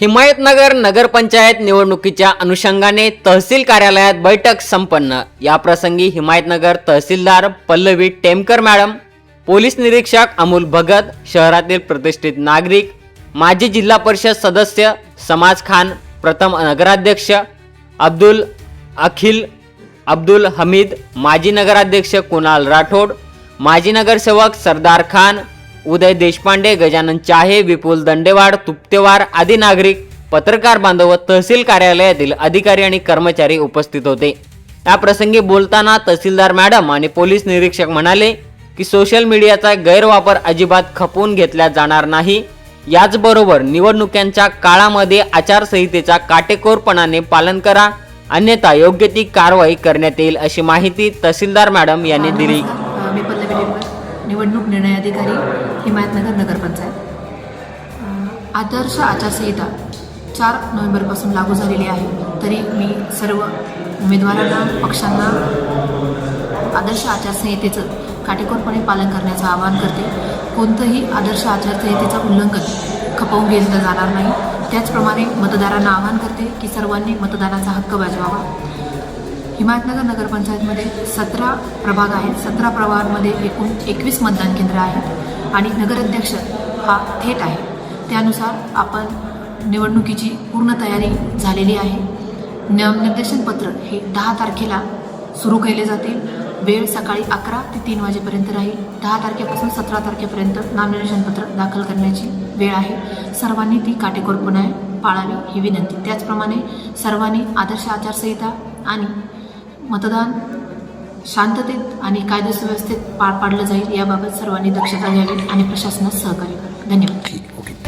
हिमायतनगर नगरपंचायत निवडणुकीच्या अनुषंगाने तहसील कार्यालयात बैठक संपन्न. याप्रसंगी हिमायतनगर तहसीलदार पल्लवी टेमकर मॅडम पोलीस निरीक्षक अमोल भगत शहरातील प्रतिष्ठित नागरिक माजी जिल्हा परिषद सदस्य समाज खान प्रथम नगराध्यक्ष अब्दुल अखिल अब्दुल हमीद माजी नगराध्यक्ष कुणाल राठोड माजी नगरसेवक सरदार खान उदय देशपांडे गजानन चाहे विपुल दंडेवाड तुप्तेवार आदी नागरिक पत्रकार बांधव तहसील कार्यालयातील अधिकारी आणि कर्मचारी उपस्थित होते. या प्रसंगी बोलताना तहसीलदार मॅडम आणि पोलीस निरीक्षक म्हणाले की सोशल मीडियाचा गैरवापर अजिबात खपवून घेतला जाणार नाही. याचबरोबर निवडणुकांच्या काळामध्ये आचारसंहितेचा काटेकोरपणाने पालन करा. अन्यथा योग्य ती कारवाई करण्यात येईल अशी माहिती तहसीलदार मॅडम यांनी दिली नमस्कार. मी पल्लवी डेंबर निवडणूक निर्णय अधिकारी हिमायतनगर नगरपंचायत. आदर्श आचारसंहिता चार नोव्हेंबरपासून लागू झालेली आहे. तरी मी सर्व उमेदवारांना पक्षांना आदर्श आचारसंहितेचं काटेकोरपणे पालन करण्याचं आवाहन करते. कोणतंही आदर्श आचारसंहितेचं उल्लंघन खपवून घेतलं जाणार नाही. त्याचप्रमाणे मतदारांना आवाहन करते की सर्वांनी मतदानाचा हक्क बजावावा. हिमायतनगर नगरपंचायतमध्ये सतरा प्रभाग आहेत. सतरा प्रभागांमध्ये एकूण एकवीस मतदान केंद्र आहेत आणि नगराध्यक्ष हा थेट आहे. त्यानुसार आपण निवडणुकीची पूर्ण तयारी झालेली आहे. नामनिर्देशन पत्र हे दहा तारखेला सुरू केले जातील. वेळ सकाळी अकरा ते तीन वाजेपर्यंत राहील. दहा तारखेपासून सतरा तारखेपर्यंत नामनिर्देशन पत्र दाखल करण्याची वेळ आहे. सर्वांनी ती काटेकोरपणे पाळावी ही विनंती. त्याचप्रमाणे सर्वांनी आदर्श आचारसंहिता आणि मतदान शांततेत आणि कायदेसुव्यवस्थेत पार पाडलं जाईल याबाबत सर्वांनी दक्षता घ्यावी आणि प्रशासनास सहकार्य करावे. धन्यवाद. ठीक ओके.